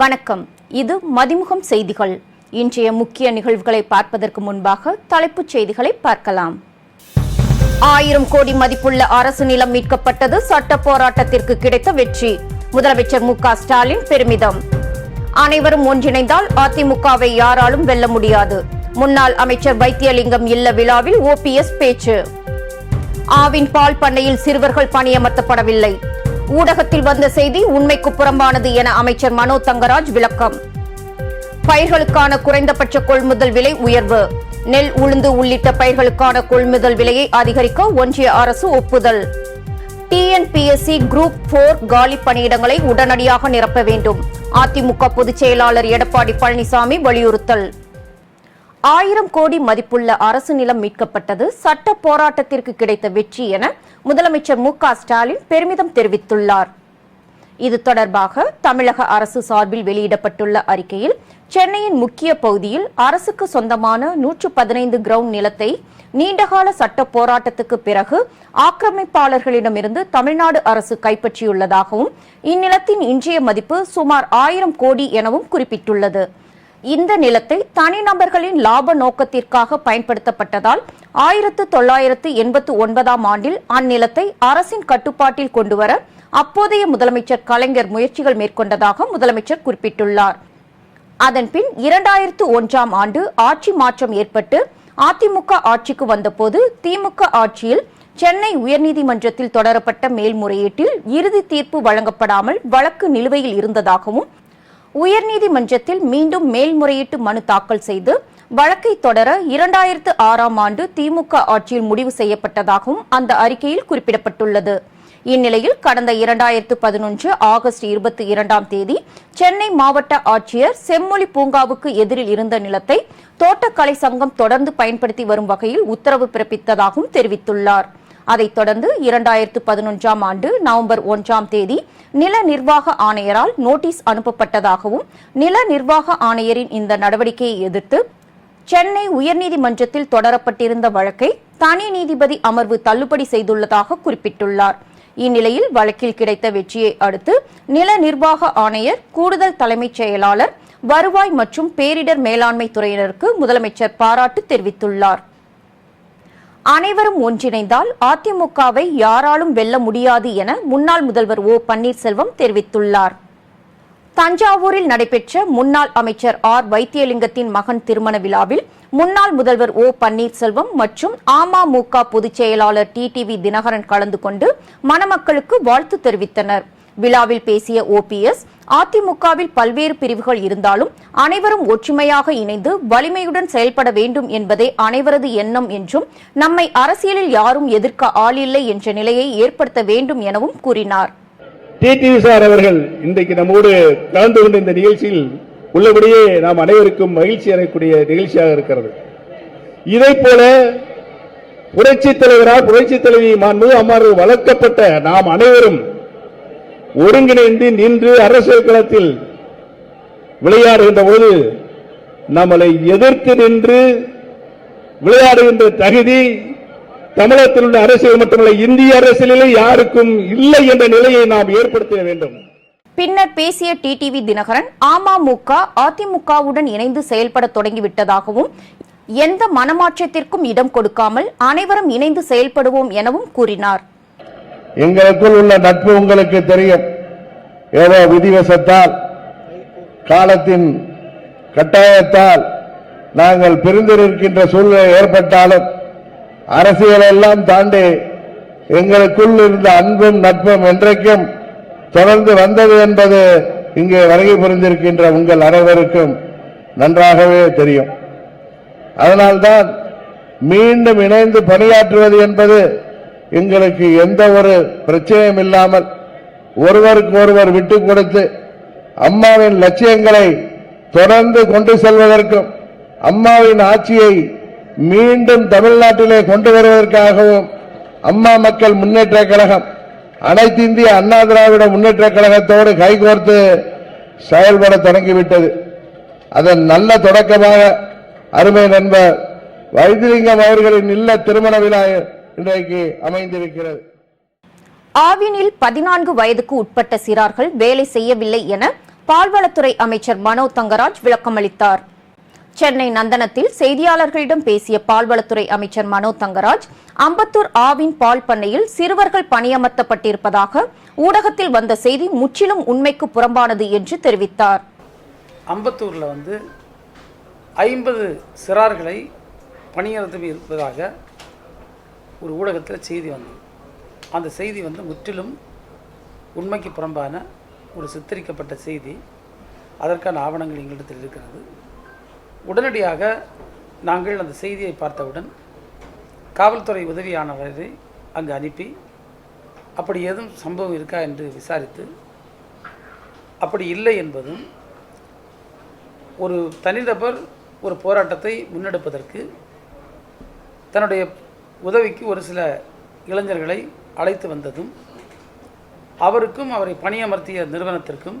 வணக்கம். இது மதிமுகம் செய்திகள். இன்றைய முக்கிய நிகழ்வுகளை பார்ப்பதற்கு முன்பாக தலைப்புச் செய்திகளை பார்க்கலாம். ஆயிரம் கோடி மதிப்புள்ள அரசு நிலம் மீட்கப்பட்டது சட்ட போராட்டத்திற்கு கிடைத்த வெற்றி. முதலமைச்சர் மு ஸ்டாலின் பெருமிதம். அனைவரும் ஒன்றிணைந்தால் அதிமுகவை யாராலும் வெல்ல முடியாது. முன்னாள் அமைச்சர் வைத்தியலிங்கம் இல்ல விழாவில் ஓபிஎஸ் பேச்சு. ஆவின் பால் பண்ணையில் சிறுவர்கள் பணியமர்த்தப்படவில்லை. ஊடகத்தில் வந்த செய்தி உண்மைக்கு புறம்பானது என அமைச்சர் மனோ தங்கராஜ் விளக்கம். பயிர்களுக்கான குறைந்தபட்ச கொள்முதல் விலை உயர்வு. நெல் உளுந்து உள்ளிட்ட பயிர்களுக்கான கொள்முதல் விலையை அதிகரிக்க ஒன்றிய அரசு ஒப்புதல். டிஎன்பிஎஸ்சி குரூப் போர் காலி பணியிடங்களை உடனடியாக நிரப்ப வேண்டும். அதிமுக பொதுச் செயலாளர் எடப்பாடி பழனிசாமி வலியுறுத்தல். ஆயிரம் கோடி மதிப்புள்ள அரசு நிலம் மீட்கப்பட்டது. சட்ட போராட்டத்திற்கு கிடைத்த வெற்றி என முதலமைச்சர் மு ஸ்டாலின் பெருமிதம் தெரிவித்துள்ளார். இது தொடர்பாக தமிழக அரசு சார்பில் வெளியிடப்பட்டுள்ள அறிக்கையில் சென்னையின் முக்கிய பகுதியில் அரசுக்கு சொந்தமான நூற்று பதினைந்து கிரவுண்ட் நிலத்தை நீண்டகால சட்ட போராட்டத்துக்கு பிறகு ஆக்கிரமிப்பாளர்களிடமிருந்து தமிழ்நாடு அரசு கைப்பற்றியுள்ளதாகவும் இந்நிலத்தின் இன்றைய மதிப்பு சுமார் ஆயிரம் கோடி எனவும் குறிப்பிட்டுள்ளது. இந்த நிலத்தை தனிநபர்களின் லாப நோக்கத்திற்காக பயன்படுத்தப்பட்டதால் ஆயிரத்து தொள்ளாயிரத்து எண்பத்து ஒன்பதாம் ஆண்டில் அந்நிலத்தை அரசின் கட்டுப்பாட்டில் கொண்டுவர அப்போதைய முதலமைச்சர் கலைஞர் முயற்சிகள் மேற்கொண்டதாக முதலமைச்சர் குறிப்பிட்டுள்ளார். அதன்பின் இரண்டாயிரத்து ஒன்றாம் ஆண்டு ஆட்சி மாற்றம் ஏற்பட்டு அதிமுக ஆட்சிக்கு வந்தபோது திமுக ஆட்சியில் சென்னை உயர்நீதிமன்றத்தில் தொடரப்பட்ட மேல்முறையீட்டில் இறுதி தீர்ப்பு வழங்கப்படாமல் வழக்கு நிலுவையில் இருந்ததாகவும் உயர்நீதிமன்றத்தில் மீண்டும் மேல்முறையீட்டு மனு தாக்கல் செய்து வழக்கை தொடர இரண்டாயிரத்து ஆறாம் ஆண்டு திமுக ஆட்சியில் முடிவு செய்யப்பட்டதாகவும் அந்த அறிக்கையில் குறிப்பிடப்பட்டுள்ளது. இந்நிலையில் கடந்த இரண்டாயிரத்து பதினொன்று ஆகஸ்ட் இருபத்தி இரண்டாம் தேதி சென்னை மாவட்ட ஆட்சியர் செம்மொழி பூங்காவுக்கு எதிரில் இருந்த நிலத்தை தோட்டக்கலை சங்கம் தொடர்ந்து பயன்படுத்தி வரும் வகையில் உத்தரவு பிறப்பித்ததாகவும் தெரிவித்துள்ளார். அதைத் தொடர்ந்து இரண்டாயிரத்து பதினொன்றாம் ஆண்டு நவம்பர் ஒன்றாம் தேதி நில நிர்வாக ஆணையரால் நோட்டீஸ் அனுப்பப்பட்டதாகவும் நில நிர்வாக ஆணையரின் இந்த நடவடிக்கையை எதிர்த்து சென்னை உயர்நீதிமன்றத்தில் தொடரப்பட்டிருந்த வழக்கை தனி நீதிபதி அமர்வு தள்ளுபடி செய்துள்ளதாக குறிப்பிட்டுள்ளார். இந்நிலையில் வழக்கில் கிடைத்த வெற்றியை அடுத்து நில நிர்வாக ஆணையர் கூடுதல் தலைமைச் செயலாளர் வருவாய் மற்றும் பேரிடர் மேலாண்மை துறையினருக்கு முதலமைச்சர் பாராட்டு தெரிவித்துள்ளார். அனைவரும் ஒன்றிணைந்தால் அதிமுகவை யாராலும் வெல்ல முடியாது என முன்னாள் முதல்வர் ஓ பன்னீர்செல்வம் தெரிவித்துள்ளார். தஞ்சாவூரில் நடைபெற்ற முன்னாள் அமைச்சர் ஆர் வைத்தியலிங்கத்தின் மகன் திருமண விழாவில் முன்னாள் முதல்வர் ஓ பன்னீர்செல்வம் மற்றும் அமமுக பொதுச் செயலாளர் டிடிவி தினகரன் கலந்து கொண்டு மணமக்களுக்கு வாழ்த்து தெரிவித்தனர். விழாவில் பேசிய ஓபிஎஸ் அதிமுகவில் பல்வேறு பிரிவுகள் இருந்தாலும் அனைவரும் ஒற்றுமையாக இணைந்து வலிமையுடன் செயல்பட வேண்டும் என்பதே அனைவரது எண்ணம் என்றும் நம்மை அரசியலில் யாரும் எதிர்க்க ஆளில்லை என்ற நிலையை ஏற்படுத்த வேண்டும் எனவும் கூறினார். டிடிவி சார் அவர்கள் இன்றைக்கு நம்மோடு கலந்து கொண்ட இந்த நிகழ்ச்சியில் உள்ளபடியே நாம் அனைவருக்கும் மகிழ்ச்சி அடையக்கூடிய நிகழ்ச்சியாக இருக்கிறது. இதை போல புரட்சி தலைவரால் புரட்சி தலைவி மாண்பு அம்மாறு வளர்க்கப்பட்ட நாம் அனைவரும் ஒருங்கிணைந்து நின்று அரசியல் களத்தில் விளையாடுகின்ற போது நம்மளை எதிர்த்து நின்று விளையாடுகின்ற தகுதி தமிழகத்தில் உள்ள அரசியல் மட்டுமல்ல இந்திய அரசியலிலே யாருக்கும் இல்லை என்ற நிலையை நாம் ஏற்படுத்த வேண்டும். பின்னர் பேசிய டிடிவி தினகரன் அமமுக அதிமுகவுடன் இணைந்து செயல்பட தொடங்கிவிட்டதாகவும் எந்த மனமாற்றத்திற்கும் இடம் கொடுக்காமல் அனைவரும் இணைந்து செயல்படுவோம் எனவும் கூறினார். எங்களுக்குள் உள்ள நட்பு உங்களுக்கு தெரியும். ஏதோ விதிவசத்தால் காலத்தின் கட்டாயத்தால் நாங்கள் பிரிந்திருக்கின்ற சூழ்நிலை ஏற்பட்டாலும் அரசியல் எல்லாம் தாண்டி எங்களுக்குள் இருந்த அன்பும் நட்பும் என்றைக்கும் தொடர்ந்து வந்தது என்பது இங்கே வருகை புரிந்திருக்கின்ற உங்கள் அனைவருக்கும் நன்றாகவே தெரியும். அதனால்தான் மீண்டும் இணைந்து பணியாற்றுவது என்பது எங்களுக்கு எந்த ஒரு பிரச்சனையும் இல்லாமல் ஒருவருக்கு ஒருவர் விட்டு கொடுத்து அம்மாவின் லட்சியங்களை தொடர்ந்து கொண்டு செல்வதற்கும் அம்மாவின் ஆட்சியை மீண்டும் தமிழ்நாட்டிலே கொண்டு வருவதற்காகவும் அம்மா மக்கள் முன்னேற்ற கழகம் அனைத்து இந்திய அண்ணா திராவிட முன்னேற்ற கழகத்தோடு கைகோர்த்து செயல்பட தொடங்கிவிட்டது. அதன் நல்ல தொடக்கமாக அருமை நண்பர் வைத்திலிங்கம் அவர்களின் இல்ல திருமண விழா இன்றைக்கு அமைந்திருக்கிறது. ஆவினில் பதினான்கு வயதுக்கு உட்பட்ட சிறார்கள் வேலை செய்யவில்லை என பால்வளத்துறை அமைச்சர் மனோ தங்கராஜ் விளக்கமளித்தார் சென்னை நந்தனத்தில் செய்தியாளர்களிடம் பேசிய பால்வளத்துறை அமைச்சர் மனோ தங்கராஜ் அம்பத்தூர் ஆவின் பால் பண்ணையில் சிறுவர்கள் பணியமர்த்தப்பட்டிருப்பதாக ஊடகத்தில் வந்த செய்தி முற்றிலும் உண்மைக்கு புறம்பானது என்று தெரிவித்தார். அம்பத்தூரில் வந்து ஐம்பது சிறார்களை பணியமர்த்தி இருப்பதாக ஒரு ஊடகத்தில் செய்தி வந்தது. அந்த செய்தி வந்து முற்றிலும் உண்மைக்கு புறம்பான ஒரு சித்தரிக்கப்பட்ட செய்தி. அதற்கான ஆவணங்கள் எங்களிடத்தில் இருக்கிறது. உடனடியாக நாங்கள் அந்த செய்தியை பார்த்தவுடன் காவல்துறை உதவியானவரை அங்கு அனுப்பி அப்படி ஏதும் சம்பவம் இருக்கா? என்று விசாரித்து அப்படி இல்லை என்பதும் ஒரு தனிநபர் ஒரு போராட்டத்தை முன்னெடுப்பதற்கு தன்னுடைய உதவிக்கு ஒரு சில இளைஞர்களை அழைத்து வந்ததும் அவருக்கும் அவரை பணியமர்த்திய நிறுவனத்திற்கும்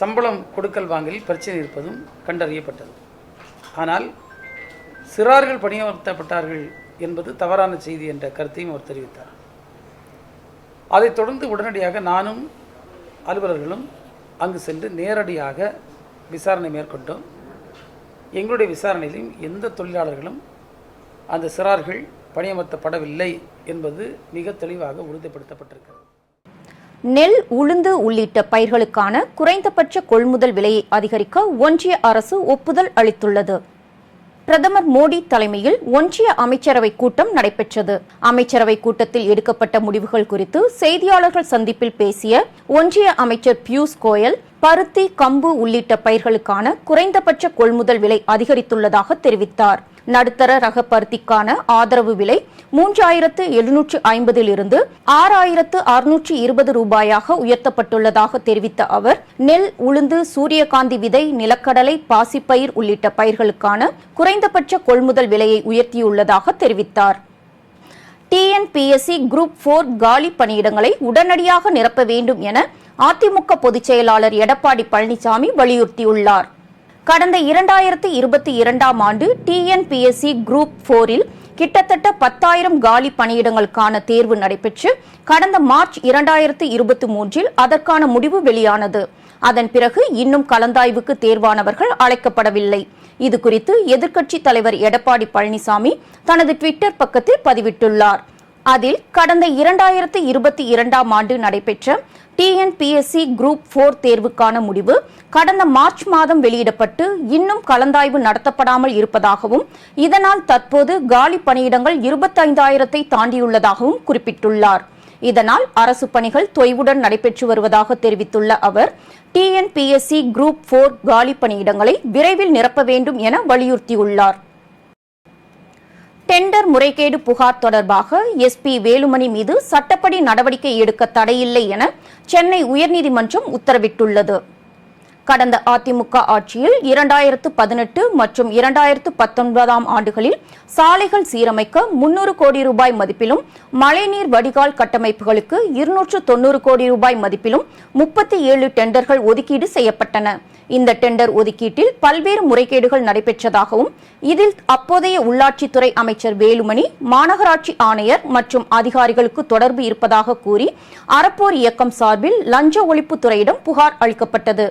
சம்பளம் கொடுக்கல் வாங்கலில் பிரச்சனை இருப்பதும் கண்டறியப்பட்டது. ஆனால் சிறார்கள் பணியமர்த்தப்பட்டார்கள் என்பது தவறான செய்தி என்ற கருத்தையும் அவர் தெரிவித்தார். அதைத் தொடர்ந்து உடனடியாக நானும் அலுவலர்களும் அங்கு சென்று நேரடியாக விசாரணை மேற்கொண்டோம். எங்களுடைய விசாரணையிலும் எந்த தொழிலாளர்களும் அந்த சிறார்கள் பணியமர்த்தப்படவில்லை என்பது மிக தெளிவாக உறுதிப்படுத்தப்பட்டிருக்கிறது. நெல் உளுந்து உள்ளிட்ட பயிர்களுக்கான குறைந்தபட்ச கொள்முதல் விலையை அதிகரிக்க ஒன்றிய அரசு ஒப்புதல் அளித்துள்ளது. பிரதமர் மோடி தலைமையில் ஒன்றிய அமைச்சரவை கூட்டம் நடைபெற்றது. அமைச்சரவை கூட்டத்தில் எடுக்கப்பட்ட முடிவுகள் குறித்து செய்தியாளர்கள் சந்திப்பில் பேசிய ஒன்றிய அமைச்சர் பியூஷ் கோயல் பருத்தி கம்பு உள்ளிட்ட பயிர்களுக்கான குறைந்தபட்ச கொள்முதல் விலை அதிகரித்துள்ளதாக தெரிவித்தார். நடுத்தர ரக பருத்திக்கான ஆதரவு விலை மூன்றாயிரத்து எழுநூற்று ஐம்பதில் இருந்து ஆறாயிரத்து அறுநூற்று இருபது ரூபாயாக உயர்த்தப்பட்டுள்ளதாக தெரிவித்த அவர் நெல் உளுந்து சூரியகாந்தி விதை நிலக்கடலை பாசிப்பயிர் உள்ளிட்ட பயிர்களுக்கான குறைந்தபட்ச கொள்முதல் விலையை உயர்த்தியுள்ளதாக தெரிவித்தார். டிஎன்பிஎஸ்சி குரூப் போர் காலி பணியிடங்களை உடனடியாக நிரப்ப வேண்டும் என அதிமுக பொதுச் செயலாளர் எடப்பாடி பழனிசாமி வலியுறுத்தியுள்ளார். கடந்த இரண்டாயிரத்து இருபத்தி இரண்டாம் ஆண்டு டிஎன்பிஎஸ்சி குரூப் போரில் கிட்டத்தட்ட பத்தாயிரம் காலி பணியிடங்களுக்கான தேர்வு நடைபெற்று கடந்த மார்ச் இரண்டாயிரத்து இருபத்தி மூன்றில் அதற்கான முடிவு வெளியானது. அதன் பிறகு இன்னும் கலந்தாய்வுக்கு தேர்வானவர்கள் அழைக்கப்படவில்லை. இது குறித்து எதிர்க்கட்சித் தலைவர் எடப்பாடி பழனிசாமி தனது ட்விட்டர் பக்கத்தில் பதிவிட்டுள்ளார். அதில் கடந்த இரண்டாயிரத்து இருபத்தி இரண்டாம் ஆண்டு நடைபெற்ற டிஎன்பிஎஸ்சி குரூப் போர் தேர்வுக்கான முடிவு கடந்த மார்ச் மாதம் வெளியிடப்பட்டு இன்னும் கலந்தாய்வு நடத்தப்படாமல் இருப்பதாகவும் இதனால் தற்போது காலி பணியிடங்கள் இருபத்தைந்தாயிரத்தை தாண்டியுள்ளதாகவும் குறிப்பிட்டுள்ளார். இதனால் அரசு பணிகள் தொய்வுடன் நடைபெற்று வருவதாக தெரிவித்துள்ள அவர் டிஎன்பிஎஸ்சி குரூப் போர் காலி பணியிடங்களை விரைவில் நிரப்ப வேண்டும் என வலியுறுத்தியுள்ளார். டெண்டர் முறைகேடு புகார் தொடர்பாக எஸ்பி வேலுமணி மீது சட்டப்படி நடவடிக்கை எடுக்க தடையில்லை என சென்னை உயர்நீதிமன்றம் உத்தரவிட்டுள்ளது. கடந்த அதிமுக ஆட்சியில் இரண்டாயிரத்து பதினெட்டு மற்றும் இரண்டாயிரத்து பத்தொன்பதாம் ஆண்டுகளில் சாலைகள் சீரமைக்க முன்னூறு கோடி ரூபாய் மதிப்பிலும் மழைநீர் வடிகால் கட்டமைப்புகளுக்கு இருநூற்று தொன்னூறு கோடி ரூபாய் மதிப்பிலும் முப்பத்தி ஏழு டெண்டர்கள் ஒதுக்கீடு செய்யப்பட்டன. இந்த டெண்டர் ஒதுக்கீட்டில் பல்வேறு முறைகேடுகள் நடைபெற்றதாகவும் இதில் அப்போதைய உள்ளாட்சித்துறை அமைச்சர் வேலுமணி மாநகராட்சி ஆணையர் மற்றும் அதிகாரிகளுக்கு தொடர்பு இருப்பதாக கூறி அறப்போர் இயக்கம் சார்பில் லஞ்ச ஒழிப்புத்துறையிடம் புகார் அளிக்கப்பட்டது.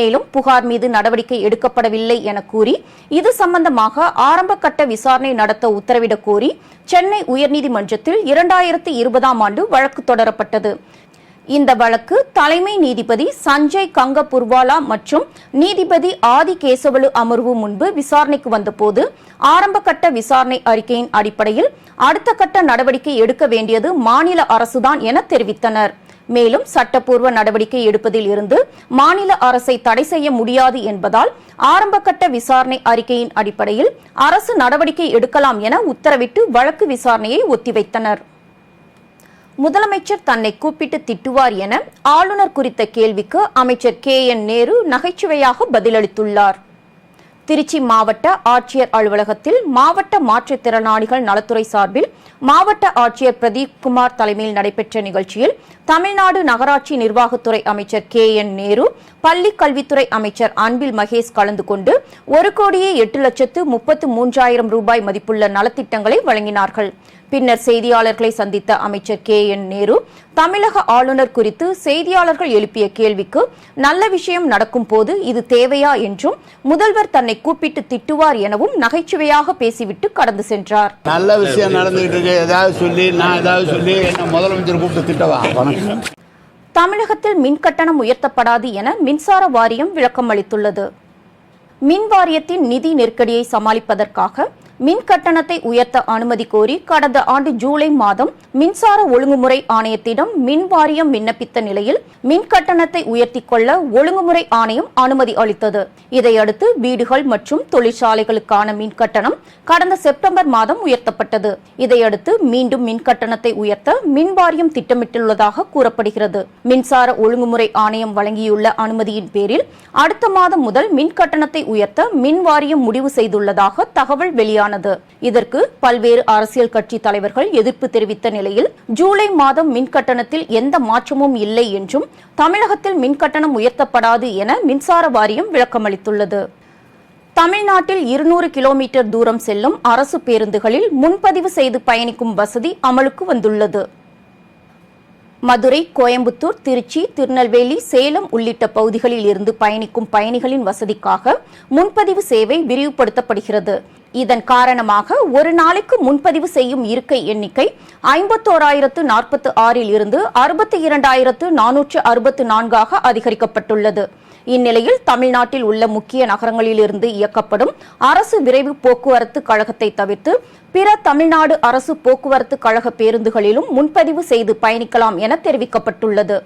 மேலும் புகார் மீது நடவடிக்கை எடுக்கப்படவில்லை என கூறி இது சம்பந்தமாக ஆரம்ப கட்ட விசாரணை நடத்த உத்தரவிடக் கோரி சென்னை உயர்நீதிமன்றத்தில் இரண்டாயிரத்தி இருபதாம் ஆண்டு வழக்கு தொடரப்பட்டது. இந்த வழக்கு தலைமை நீதிபதி சஞ்சய் கங்க புர்வாலா மற்றும் நீதிபதி ஆதி கேசவலு அமர்வு முன்பு விசாரணைக்கு வந்தபோது ஆரம்ப கட்ட விசாரணை அறிக்கையின் அடிப்படையில் அடுத்த கட்ட நடவடிக்கை எடுக்க வேண்டியது மாநில அரசுதான் என தெரிவித்தனர். மேலும் சட்டப்பூர்வ நடவடிக்கை எடுப்பதில் இருந்து மாநில அரசை தடை செய்ய முடியாது என்பதால் ஆரம்பகட்ட விசாரணை அறிக்கையின் அடிப்படையில் அரசு நடவடிக்கை எடுக்கலாம் என உத்தரவிட்டு வழக்கு விசாரணையை ஒத்திவைத்தனர். முதலமைச்சர் தன்னை கூப்பிட்டு திட்டுவார் என ஆளுநர் குறித்த கேள்விக்கு அமைச்சர் கே என் நேரு நகைச்சுவையாக பதிலளித்துள்ளார். திருச்சி மாவட்ட ஆட்சியர் அலுவலகத்தில் மாவட்ட மாற்றுத்திறனாளிகள் நலத்துறை சார்பில் மாவட்ட ஆட்சியர் பிரதீப் குமார் தலைமையில் நடைபெற்ற நிகழ்ச்சியில் தமிழ்நாடு நகராட்சி நிர்வாகத்துறை அமைச்சர் கே என் நேரு பள்ளி கல்வித்துறை அமைச்சர் அன்பில் மகேஷ் கலந்து கொண்டு ஒரு கோடியே எட்டு லட்சத்து முப்பத்து மூன்றாயிரம் ரூபாய் மதிப்புள்ள நலத்திட்டங்களை வழங்கினார்கள். பின்னர் செய்தியாளர்களை சந்தித்த அமைச்சர் கே என் நேரு தமிழக ஆளுநர் குறித்து செய்தியாளர்கள் எழுப்பிய கேள்விக்கு நல்ல விஷயம் நடக்கும் போது இது தேவையா என்றும் முதல்வர் தன்னை கூப்பிட்டு திட்டுவார் எனவும் நகைச்சுவையாக பேசிவிட்டு கடந்து சென்றார். நல்ல விஷயம் நடந்துகிட்டு இருக்கு. ஏதாவது சொல்லி நான் ஏதாவது சொல்லி என்ன முதலமைச்சர் கூப்பிட்டு திட்டவா? வணக்கம் தமிழகத்தில் மின் கட்டணம் உயர்த்தப்படாது என மின்சார வாரியம் விளக்கம் அளித்துள்ளது. மின் வாரியத்தின் நிதி நெருக்கடியை சமாளிப்பதற்காக மின் கட்டணத்தை உயர்த்த அனுமதி கோரி கடந்த ஆண்டு ஜூலை மாதம் மின்சார ஒழுங்குமுறை ஆணையத்திடம் மின் வாரியம் விண்ணப்பித்த நிலையில் மின் கட்டணத்தை உயர்த்தி கொள்ள ஒழுங்குமுறை ஆணையம் அனுமதி அளித்தது. இதையடுத்து வீடுகள் மற்றும் தொழிற்சாலைகளுக்கான மின் கட்டணம் கடந்த செப்டம்பர் மாதம் உயர்த்தப்பட்டது. இதையடுத்து மீண்டும் மின் கட்டணத்தை உயர்த்த மின் வாரியம் திட்டமிட்டுள்ளதாக கூறப்படுகிறது. மின்சார ஒழுங்குமுறை ஆணையம் வழங்கியுள்ள அனுமதியின் பேரில் அடுத்த மாதம் முதல் மின் கட்டணத்தை உயர்த்த மின் வாரியம் முடிவு செய்துள்ளதாக தகவல் வெளியானது. இதற்கு பல்வேறு அரசியல் கட்சி தலைவர்கள் எதிர்ப்பு தெரிவித்த நிலையில் ஜூலை மாதம் மின் கட்டணத்தில் எந்த மாற்றமும் இல்லை என்றும் தமிழகத்தில் மின் கட்டணம் உயர்த்தப்படாது என மின்சார வாரியம் விளக்கமளித்துள்ளது. தமிழ்நாட்டில் இருநூறு கிலோமீட்டர் தூரம் செல்லும் அரசு பேருந்துகளில் முன்பதிவு செய்து பயணிக்கும் வசதி அமலுக்கு வந்துள்ளது. மதுரை கோயம்புத்தூர் திருச்சி திருநெல்வேலி சேலம் உள்ளிட்ட பகுதிகளில் இருந்து பயணிக்கும் பயணிகளின் வசதிக்காக முன்பதிவு சேவை விரிவுபடுத்தப்படுகிறது. இதன் காரணமாக ஒரு நாளைக்கு முன்பதிவு செய்யும் இருக்கை எண்ணிக்கை ஐம்பத்தோராயிரத்து நாற்பத்து ஆறில் இருந்து அறுபத்தி இரண்டாயிரத்து நானூற்று அறுபத்து நான்காக அதிகரிக்கப்பட்டுள்ளது. இந்நிலையில் தமிழ்நாட்டில் உள்ள முக்கிய நகரங்களிலிருந்து இயக்கப்படும் அரசு விரைவு போக்குவரத்து கழகத்தை தவிர்த்து பிற தமிழ்நாடு அரசு போக்குவரத்து கழக பேருந்துகளிலும் முன்பதிவு செய்து பயணிக்கலாம் என தெரிவிக்கப்பட்டுள்ளது.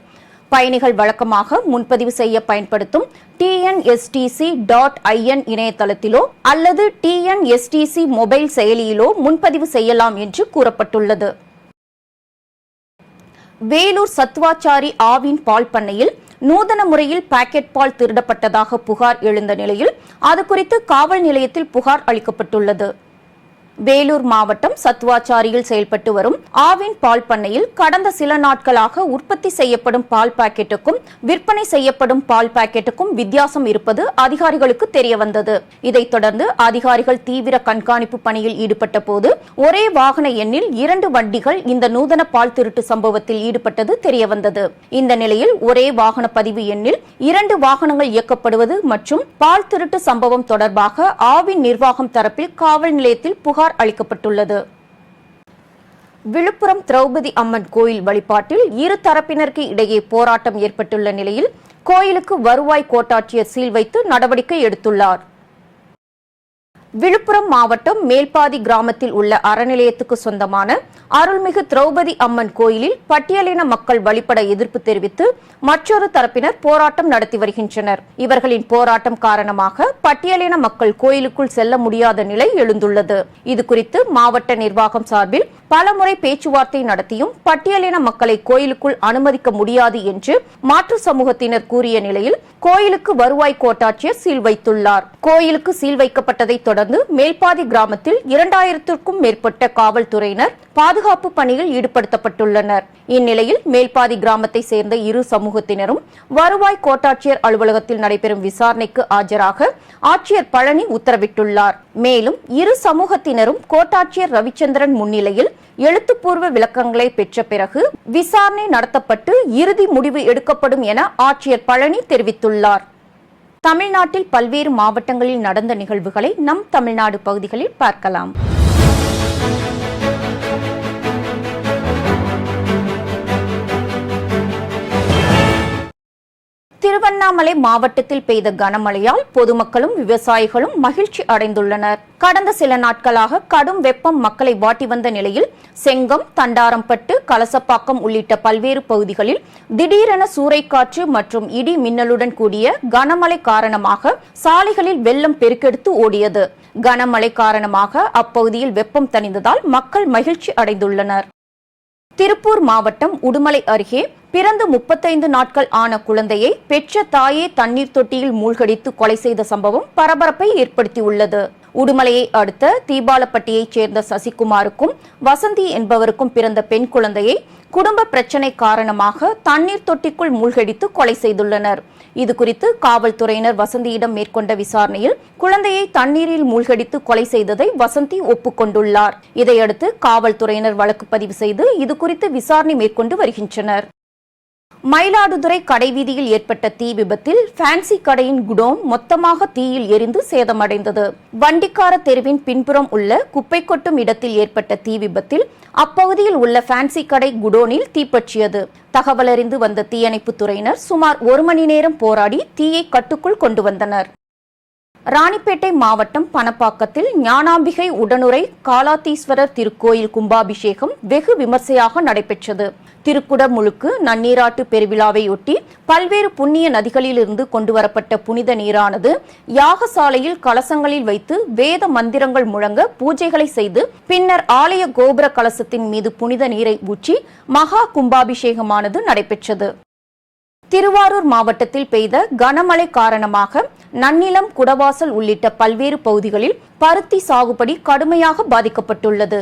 பயணிகள் வழக்கமாக முன்பதிவு செய்ய பயன்படுத்தும் டிஎன்எஸ்டிசி டாட் ஐஎன் இணையதளத்திலோ அல்லது டிஎன்எஸ்டிசி மொபைல் செயலியிலோ முன்பதிவு செய்யலாம் என்று கூறப்பட்டுள்ளது. வேலூர் சத்வாச்சாரி ஆவின் பால் பண்ணையில் நூதன முறையில் பாக்கெட் பால் திருடப்பட்டதாக புகார் எழுந்த நிலையில் அது குறித்து காவல் நிலையத்தில் புகார் அளிக்கப்பட்டுள்ளது. வேலூர் மாவட்டம் சத்துவாச்சாரியில் செயல்பட்டு வரும் ஆவின் பால் பண்ணையில் கடந்த சில நாட்களாக உற்பத்தி செய்யப்படும் பால் பாக்கெட்டுக்கும் விற்பனை செய்யப்படும் பால் பாக்கெட்டுக்கும் வித்தியாசம் இருப்பது அதிகாரிகளுக்கு தெரியவந்தது. இதைத் தொடர்ந்து அதிகாரிகள் தீவிர கண்காணிப்பு பணியில் ஈடுபட்ட போது ஒரே வாகன எண்ணில் இரண்டு வண்டிகள் இந்த நூதன பால் திருட்டு சம்பவத்தில் ஈடுபட்டது தெரியவந்தது. இந்த நிலையில் ஒரே வாகன பதிவு எண்ணில் இரண்டு வாகனங்கள் இயக்கப்படுவது மற்றும் பால் திருட்டு சம்பவம் தொடர்பாக ஆவின் நிர்வாகம் தரப்பில் காவல் நிலையத்தில் புகார் அளிக்கப்பட்டுள்ளது. விழுப்புரம் திரௌபதி அம்மன் கோயில் வழிபாட்டில் இரு தரப்பினருக்கு இடையே போராட்டம் ஏற்பட்டுள்ள நிலையில் கோயிலுக்கு வருவாய் கோட்டாட்சியர் சீல் வைத்து நடவடிக்கை எடுத்துள்ளார். விழுப்புரம் மாவட்டம் மேல்பாதி கிராமத்தில் உள்ள அறநிலையத்துக்கு சொந்தமான அருள்மிகு திரௌபதி அம்மன் கோயிலில் பட்டியலின மக்கள் வழிபட எதிர்ப்பு தெரிவித்து மற்றொரு தரப்பினர் போராட்டம் நடத்தி வருகின்றனர். இவர்களின் போராட்டம் காரணமாக பட்டியலின மக்கள் கோயிலுக்குள் செல்ல முடியாத நிலை எழுந்துள்ளது. இது குறித்து மாவட்ட நிர்வாகம் சார்பில் பலமுறை பேச்சுவார்த்தை நடத்தியும் பட்டியலின மக்களை கோயிலுக்குள் அனுமதிக்க முடியாது என்று மாற்று சமூகத்தினர் கூறிய நிலையில் கோயிலுக்கு வருவாய் கோட்டாட்சியர் சீல் வைத்துள்ளார். கோயிலுக்கு சீல் வைக்கப்பட்டதை தொடர்ந்து மேல்பாதி கிராமத்தில் இரண்டாயிரத்திற்கும் மேற்பட்ட காவல்துறையினர் பாதுகாப்பு பணியில் ஈடுபடுத்தப்பட்டுள்ளனர். இந்நிலையில் மேல்பாதி கிராமத்தை சேர்ந்த இரு சமூகத்தினரும் வருவாய் கோட்டாட்சியர் அலுவலகத்தில் நடைபெறும் விசாரணைக்கு ஆஜராக ஆட்சியர் பழனி உத்தரவிட்டுள்ளார். மேலும் இரு சமூகத்தினரும் கோட்டாட்சியர் ரவிச்சந்திரன் முன்னிலையில் எழுத்துப்பூர்வ விளக்கங்களை பெற்ற பிறகு விசாரணை நடத்தப்பட்டு இறுதி முடிவு எடுக்கப்படும் என ஆட்சியர் பழனி தெரிவித்துள்ளார். தமிழ்நாட்டில் பல்வேறு மாவட்டங்களில் நடந்த நிகழ்வுகளை நம் தமிழ்நாடு பகுதிகளில் பார்க்கலாம். திருவண்ணாமலை மாவட்டத்தில் பெய்த கனமழையால் பொதுமக்களும் விவசாயிகளும் மகிழ்ச்சி அடைந்துள்ளனர். கடந்த சில நாட்களாக கடும் வெப்பம் மக்களை வாட்டி வந்த நிலையில் செங்கம் தண்டாரம்பட்டு கலசப்பாக்கம் உள்ளிட்ட பல்வேறு பகுதிகளில் திடீரென சூறைக்காற்று மற்றும் இடி மின்னலுடன் கூடிய கனமழை காரணமாக சாலைகளில் வெள்ளம் பெருக்கெடுத்து ஓடியது. கனமழை காரணமாக அப்பகுதியில் வெப்பம் தணிந்ததால் மக்கள் மகிழ்ச்சி அடைந்துள்ளனர். திருப்பூர் மாவட்டம் உடுமலை அருகே பிறந்து முப்பத்தைந்து நாட்கள் ஆன குழந்தையை பெற்ற தாயே தண்ணீர் தொட்டியில் மூழ்கடித்து கொலை செய்த சம்பவம் பரபரப்பை ஏற்படுத்தியுள்ளது. உடுமலையை அடுத்த தீபாலப்பட்டியைச் சேர்ந்த சசிகுமாருக்கும் வசந்தி என்பவருக்கும் பிறந்த பெண் குழந்தையை குடும்ப பிரச்சனை காரணமாக தண்ணீர் தொட்டிக்குள் மூழ்கடித்து கொலை செய்துள்ளனர். இதுகுறித்து காவல்துறையினர் வசந்தியிடம் மேற்கொண்ட விசாரணையில் குழந்தையை தண்ணீரில் மூழ்கடித்து கொலை செய்ததை வசந்தி ஒப்புக்கொண்டுள்ளார் இதையடுத்து காவல்துறையினர் வழக்கு பதிவு செய்து இதுகுறித்து விசாரணை மேற்கொண்டு வருகின்றனர். மயிலாடுதுறை கடைவீதியில் ஏற்பட்ட தீ விபத்தில் ஃபேன்சி கடையின் குடோன் மொத்தமாக தீயில் எரிந்து சேதமடைந்தது. வண்டிக்கார தெருவின் பின்புறம் உள்ள குப்பை கொட்டும் இடத்தில் ஏற்பட்ட தீ விபத்தில் அப்பகுதியில் உள்ள ஃபேன்சி கடை குடோனில் தீப்பற்றியது. தகவலறிந்து வந்த தீயணைப்புத் துறையினர் சுமார் ஒரு மணி நேரம் போராடி தீயை கட்டுக்குள் கொண்டு வந்தனர். ராணிப்பேட்டை மாவட்டம் பணப்பாக்கத்தில் ஞானாம்பிகை உடனுரை காலாத்தீஸ்வரர் திருக்கோயில் கும்பாபிஷேகம் வெகு விமர்சையாக நடைபெற்றது. திருக்குடமுழுக்கு நன்னீராட்டு பெருவிழாவையொட்டி பல்வேறு புண்ணிய நதிகளிலிருந்து கொண்டுவரப்பட்ட புனித நீரானது யாகசாலையில் கலசங்களில் வைத்து வேத மந்திரங்கள் முழங்க பூஜைகளை செய்து பின்னர் ஆலய கோபுர கலசத்தின் மீது புனித நீரை ஊற்றி மகா கும்பாபிஷேகமானது நடைபெற்றது. திருவாரூர் மாவட்டத்தில் பெய்த கனமழை காரணமாக நன்னிலம் குடவாசல் உள்ளிட்ட பல்வேறு பகுதிகளில் பருத்தி சாகுபடி கடுமையாக பாதிக்கப்பட்டுள்ளது.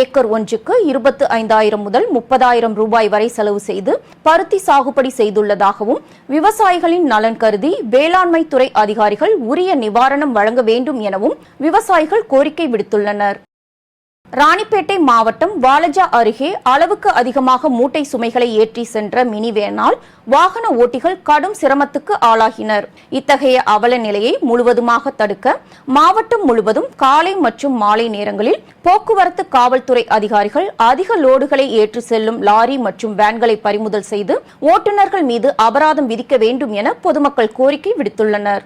ஏக்கர் ஒன்றுக்கு இருபத்து ஐந்தாயிரம் முதல் முப்பதாயிரம் ரூபாய் வரை செலவு செய்து பருத்தி சாகுபடி செய்துள்ளதாகவும் விவசாயிகளின் நலன் கருதி வேளாண்மை துறை அதிகாரிகள் உரிய நிவாரணம் வழங்க வேண்டும் எனவும் விவசாயிகள் கோரிக்கை விடுத்துள்ளனர். ராணிப்பேட்டை மாவட்டம் வாலஜா அருகே அளவுக்கு அதிகமாக மூட்டை சுமைகளை ஏற்றி சென்ற மினி வேனால் வாகன ஓட்டிகள் கடும் சிரமத்துக்கு ஆளாகினர். இத்தகைய அவல நிலையை முழுவதுமாக தடுக்க மாவட்டம் முழுவதும் காலை மற்றும் மாலை நேரங்களில் போக்குவரத்து காவல்துறை அதிகாரிகள் அதிக லோடுகளை ஏற்றி செல்லும் லாரி மற்றும் வேன்களை பறிமுதல் செய்து ஓட்டுநர்கள் மீது அபராதம் விதிக்க வேண்டும் என பொதுமக்கள் கோரிக்கை விடுத்துள்ளனர்.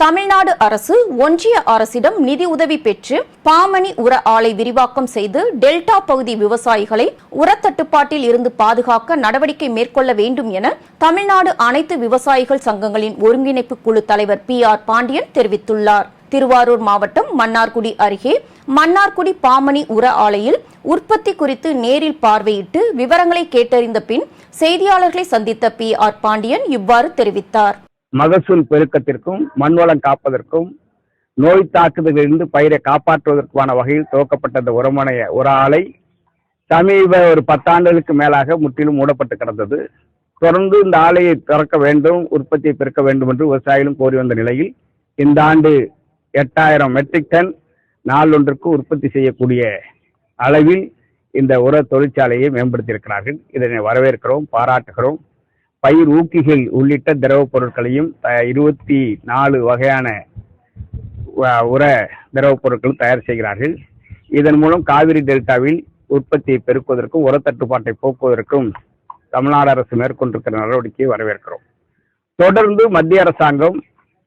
தமிழ்நாடு அரசு ஒன்றிய அரசிடம் நிதி உதவி பெற்று பாமணி உர ஆலை விரிவாக்கம் செய்து டெல்டா பகுதி விவசாயிகளை உரத்தட்டுப்பாட்டில் இருந்து பாதுகாக்க நடவடிக்கை மேற்கொள்ள வேண்டும் என தமிழ்நாடு அனைத்து விவசாயிகள் சங்கங்களின் ஒருங்கிணைப்பு குழு தலைவர் பி ஆர் பாண்டியன் தெரிவித்துள்ளார். திருவாரூர் மாவட்டம் மன்னார்குடி அருகே மன்னார்குடி பாமணி உர ஆலையில் உற்பத்தி குறித்து நேரில் பார்வையிட்டு விவரங்களை கேட்டறிந்த பின் செய்தியாளர்களை சந்தித்த பி ஆர் பாண்டியன் இவ்வாறு தெரிவித்தார். மகசூல் பெருக்கத்திற்கும் மண் வளம் காப்பதற்கும் நோய் தாக்குதலிலிருந்து பயிரை காப்பாற்றுவதற்கான வகையில் துவக்கப்பட்ட இந்த உரமனைய ஒரு ஆலை சமீப ஒரு பத்தாண்டுகளுக்கு மேலாக முற்றிலும் மூடப்பட்டு கிடந்தது. தொடர்ந்து இந்த ஆலையை திறக்க வேண்டும் உற்பத்தியை பெருக்க வேண்டும் என்று விவசாயிகளும் கோரி வந்த நிலையில் இந்த ஆண்டு எட்டாயிரம் மெட்ரிக் டன் நாளொன்றுக்கு உற்பத்தி செய்யக்கூடிய அளவில் இந்த உர தொழிற்சாலையை மேம்படுத்தியிருக்கிறார்கள். இதனை வரவேற்கிறோம் பாராட்டுகிறோம். பயிர் ஊக்கிகள் உள்ளிட்ட திரவப் பொருட்களையும் இருபத்தி நாலு வகையான உர திரவப் பொருட்களும் தயார் செய்கிறார்கள். இதன் மூலம் காவிரி டெல்டாவில் உற்பத்தியை பெருக்குவதற்கும் உர தட்டுப்பாட்டை போக்குவதற்கும் தமிழ்நாடு அரசு மேற்கொண்டிருக்கிற நடவடிக்கையை வரவேற்கிறோம். தொடர்ந்து மத்திய அரசாங்கம்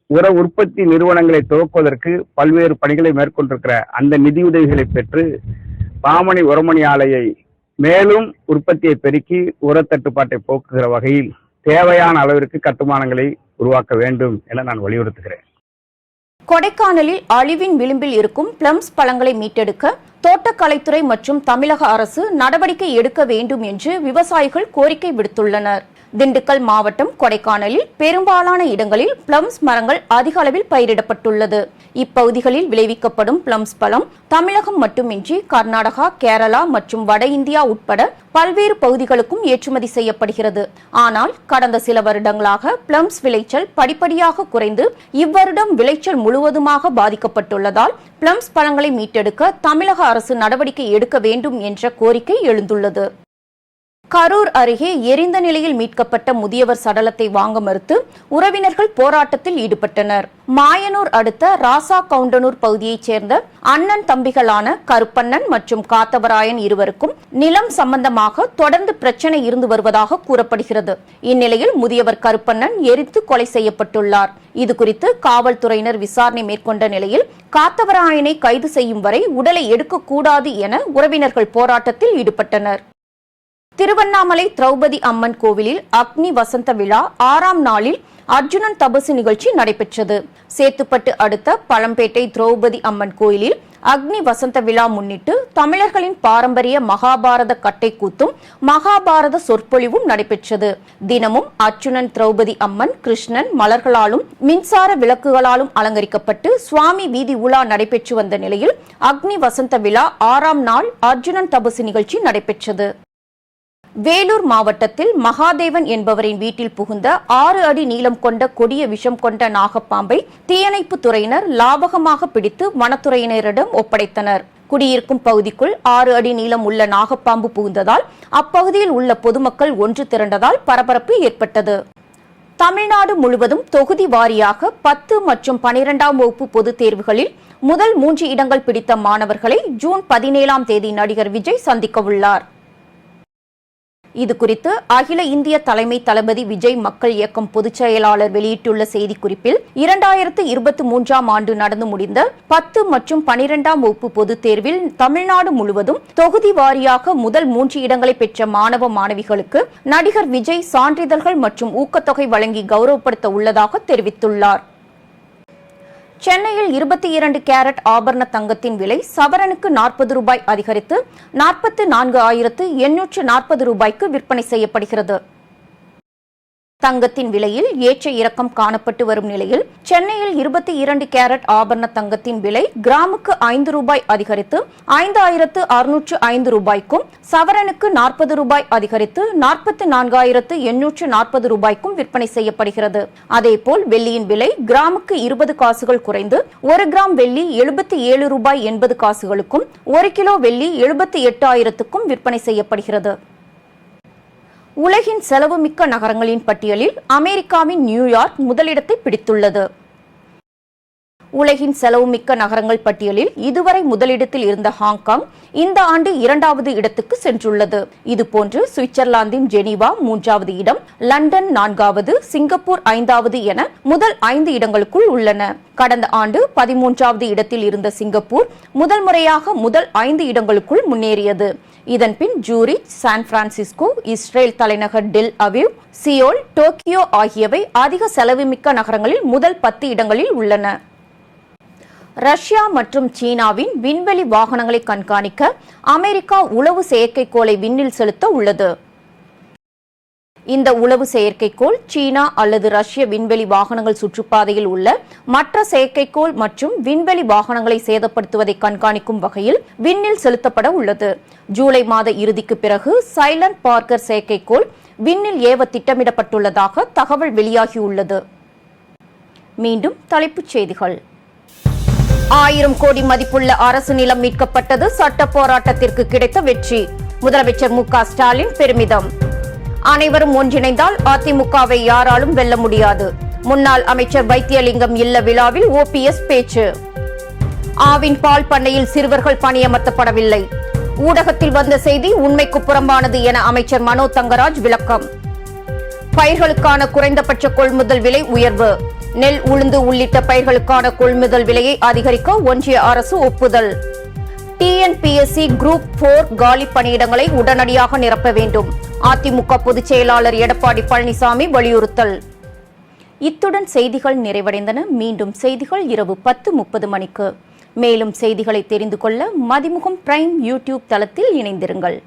உர உற்பத்தி நிறுவனங்களை துவக்குவதற்கு பல்வேறு பணிகளை மேற்கொண்டிருக்கிற அந்த நிதியுதவிகளை பெற்று பாமணி உரமணி ஆலையை மேலும் உற்பத்தியை பெருக்கி உரத்தட்டுப்பாட்டை போக்குகிற வகையில் தேவையான அளவிற்கு கட்டுமானங்களை உருவாக்க வேண்டும் என நான் வலியுறுத்துகிறேன். கொடைக்கானலில் அழிவின் விளிம்பில் இருக்கும் பிளம்ஸ் பழங்களை மீட்டெடுக்க தோட்டக்கலைத்துறை மற்றும் தமிழக அரசு நடவடிக்கை எடுக்க வேண்டும் என்று விவசாயிகள் கோரிக்கை விடுத்துள்ளனர். திண்டுக்கல் மாவட்டம் கொடைக்கானலில் பெரும்பாலான இடங்களில் பிளம்ஸ் மரங்கள் அதிக அளவில் பயிரிடப்பட்டுள்ளது. இப்பகுதிகளில் விளைவிக்கப்படும் பிளம்ஸ் பழம் தமிழகம் மட்டுமின்றி கர்நாடகா கேரளா மற்றும் வட இந்தியா உட்பட பல்வேறு பகுதிகளுக்கும் ஏற்றுமதி செய்யப்படுகிறது. ஆனால் கடந்த சில வருடங்களாக பிளம்ஸ் விளைச்சல் படிப்படியாக குறைந்து இவ்வருடம் விளைச்சல் முழுவதுமாக பாதிக்கப்பட்டுள்ளதால் பிளம்ஸ் பழங்களை மீட்டெடுக்க தமிழக அரசு நடவடிக்கை எடுக்க வேண்டும் என்ற கோரிக்கை எழுந்துள்ளது. கரூர் அருகே எரிந்த நிலையில் மீட்கப்பட்ட முதியவர் சடலத்தை வாங்க மறுத்து உறவினர்கள் போராட்டத்தில் ஈடுபட்டனர். மாயனூர் அடுத்த ராசா கவுண்டனூர் பகுதியைச் சேர்ந்த அண்ணன் தம்பிகளான கருப்பண்ணன் மற்றும் காத்தவராயன் இருவருக்கும் நிலம் சம்பந்தமாக தொடர்ந்து பிரச்சனை இருந்து வருவதாக கூறப்படுகிறது. இந்நிலையில் முதியவர் கருப்பண்ணன் எரித்து கொலை செய்யப்பட்டுள்ளார். இதுகுறித்து காவல்துறையினர் விசாரணை மேற்கொண்ட நிலையில் காத்தவராயனை கைது செய்யும் வரை உடலை எடுக்கக்கூடாது என உறவினர்கள் போராட்டத்தில் ஈடுபட்டனர். திருவண்ணாமலை திரௌபதி அம்மன் கோவிலில் அக்னி வசந்த விழா ஆறாம் நாளில் அர்ஜுனன் தபசு நிகழ்ச்சி நடைபெற்றது. சேத்துப்பட்டு அடுத்த பழம்பேட்டை திரௌபதி அம்மன் கோயிலில் அக்னி வசந்த விழா முன்னிட்டு தமிழர்களின் பாரம்பரிய மகாபாரத கட்டை கூத்தும் மகாபாரத சொற்பொழிவும் நடைபெற்றது. தினமும் அர்ச்சுனன் திரௌபதி அம்மன் கிருஷ்ணன் மலர்களாலும் மின்சார விளக்குகளாலும் அலங்கரிக்கப்பட்டு சுவாமி வீதி உலா நடைபெற்று வந்த நிலையில் அக்னி வசந்த விழா ஆறாம் நாள் அர்ஜுனன் தபசு நிகழ்ச்சி நடைபெற்றது. வேலூர் மாவட்டத்தில் மகாதேவன் என்பவரின் வீட்டில் புகுந்த ஆறு அடி நீளம் கொண்ட கொடிய விஷம் கொண்ட நாகப்பாம்பை தீயணைப்பு துறையினர் லாபகமாக பிடித்து வனத்துறையினரிடம் ஒப்படைத்தனர். குடியிருக்கும் பகுதிக்குள் ஆறு அடி நீளம் உள்ள நாகப்பாம்பு புகுந்ததால் அப்பகுதியில் உள்ள பொதுமக்கள் ஒன்று திரண்டதால் பரபரப்பு ஏற்பட்டது. தமிழ்நாடு முழுவதும் தொகுதி வாரியாக பத்து மற்றும் பனிரெண்டாம் வகுப்பு பொதுத் தேர்வுகளில் முதல் மூன்று இடங்கள் பிடித்த மாணவர்களை ஜூன் பதினேழாம் தேதி நடிகர் விஜய் சந்திக்க உள்ளார் இது குறித்து அகில இந்திய தலைமை தளபதி விஜய் மக்கள் இயக்கம் பொதுச் செயலாளர் வெளியிட்டுள்ள செய்திக்குறிப்பில் இரண்டாயிரத்து இருபத்தி மூன்றாம் ஆண்டு நடந்து முடிந்த பத்து மற்றும் பனிரெண்டாம் வகுப்பு பொதுத் தேர்வில் தமிழ்நாடு முழுவதும் தொகுதி வாரியாக முதல் மூன்று இடங்களை பெற்ற மாணவ மாணவிகளுக்கு நடிகர் விஜய் சான்றிதழ்கள் மற்றும் ஊக்கத்தொகை வழங்கி கௌரவப்படுத்த உள்ளதாக தெரிவித்துள்ளார். சென்னையில் இருபத்தி இரண்டு கேரட் ஆபரண தங்கத்தின் விலை சவரனுக்கு நாற்பது ரூபாய் அதிகரித்து நாற்பத்து நான்கு ஆயிரத்து எண்ணூற்று நாற்பது ரூபாய்க்கு விற்பனை செய்யப்படுகிறது. தங்கத்தின் விலையில் ஏற்ற இறக்கம் காணப்பட்டு வரும் நிலையில் சென்னையில் இருபத்தி இரண்டு கேரட் ஆபரண தங்கத்தின் விலை கிராமுக்கு ஐந்து ரூபாய் அதிகரித்து ஐந்தாயிரத்து அறுநூற்று ஐந்து ரூபாய்க்கும் சவரனுக்கு நாற்பது ரூபாய் அதிகரித்து நாற்பத்தி நான்காயிரத்து எண்ணூற்று நாற்பது ரூபாய்க்கும் விற்பனை செய்யப்படுகிறது. அதேபோல் வெள்ளியின் விலை கிராமுக்கு இருபது காசுகள் குறைந்து ஒரு கிராம் வெள்ளி எழுபத்தி ஏழு ரூபாய் எண்பது காசுகளுக்கும் ஒரு கிலோ வெள்ளி எழுபத்தி எட்டு ஆயிரத்துக்கும் விற்பனை செய்யப்படுகிறது. உலகின் செலவுமிக்க நகரங்களின் பட்டியலில் அமெரிக்காவின் நியூயார்க் முதலிடத்தை பிடித்துள்ளது. உலகின் செலவுமிக்க நகரங்கள் பட்டியலில் இதுவரை முதலிடத்தில் இருந்த ஹாங்காங் இந்த ஆண்டு இரண்டாவது இடத்துக்கு சென்றுள்ளது. இதுபோன்று சுவிட்சர்லாந்தின் ஜெனீவா மூன்றாவது இடம் லண்டன் நான்காவது சிங்கப்பூர் ஐந்தாவது என முதல் ஐந்து இடங்களுக்குள் உள்ளன. கடந்த ஆண்டு பதிமூன்றாவது இடத்தில் இருந்த சிங்கப்பூர் முதல் முறையாக முதல் ஐந்து இடங்களுக்குள் முன்னேறியது. இதன்பின் ஜூரிச் சான் பிரான்சிஸ்கோ இஸ்ரேல் தலைநகர் டெல் அவிவ் சியோல் டோக்கியோ ஆகியவை அதிக செலவுமிக்க நகரங்களில் முதல் பத்து இடங்களில் உள்ளன. ரஷ்யா மற்றும் சீனாவின் விண்வெளி வாகனங்களை கண்காணிக்க அமெரிக்கா உளவு செயற்கைக்கோளை விண்ணில் செலுத்த உள்ளது. இந்த உளவு செயற்கைக்கோள் சீனா அல்லது ரஷ்ய விண்வெளி வாகனங்கள் சுற்றுப்பாதையில் உள்ள மற்ற செயற்கைக்கோள் மற்றும் விண்வெளி வாகனங்களை சேதப்படுத்துவதை கண்காணிக்கும் வகையில் விண்ணில் செலுத்தப்பட உள்ளது. ஜூலை மாத இறுதிக்கு பிறகு சைலண்ட் பார்க்கர் செயற்கைக்கோள் விண்ணில் ஏவ திட்டமிடப்பட்டுள்ளதாக தகவல் வெளியாகியுள்ளது. மீண்டும் தலைப்புச் செய்திகள். ஆயிரம் கோடி மதிப்புள்ள அரசு நிலம் மீட்கப்பட்டது. சட்ட போராட்டத்திற்கு கிடைத்த வெற்றி. முதலமைச்சர் மு ஸ்டாலின் பெருமிதம். அனைவரும் ஒன்றிணைந்தால் அதிமுகவை யாராலும் வெல்ல முடியாது. முன்னாள் அமைச்சர் வைத்தியலிங்கம் இல்ல விழாவில் ஓபிஎஸ் பேச்சு. ஆவின் பால் பண்ணையில் சிறுவர்கள் பணியமர்த்தப்படவில்லை. ஊடகத்தில் வந்த செய்தி உண்மைக்கு புறம்பானது என அமைச்சர் மனோ தங்கராஜ் விளக்கம். பயிர்களுக்கான குறைந்தபட்ச கொள்முதல் விலை உயர்வு. நெல் உளுந்து உள்ளிட்ட பயிர்களுக்கான கொள்முதல் விலையை அதிகரிக்க ஒன்றிய அரசு ஒப்புதல். டிஎன்பிஎஸ்சி குரூப் போர் காலி பணியிடங்களை உடனடியாக நிரப்ப வேண்டும். அதிமுக பொதுச் செயலாளர் எடப்பாடி பழனிசாமி வலியுறுத்தல். இத்துடன் செய்திகள் நிறைவடைந்தன. மீண்டும் செய்திகள் இரவு பத்து முப்பது மணிக்கு. மேலும் செய்திகளை தெரிந்து கொள்ள மதிமுகம் பிரைம் யூடியூப் தளத்தில் இணைந்திருங்கள்.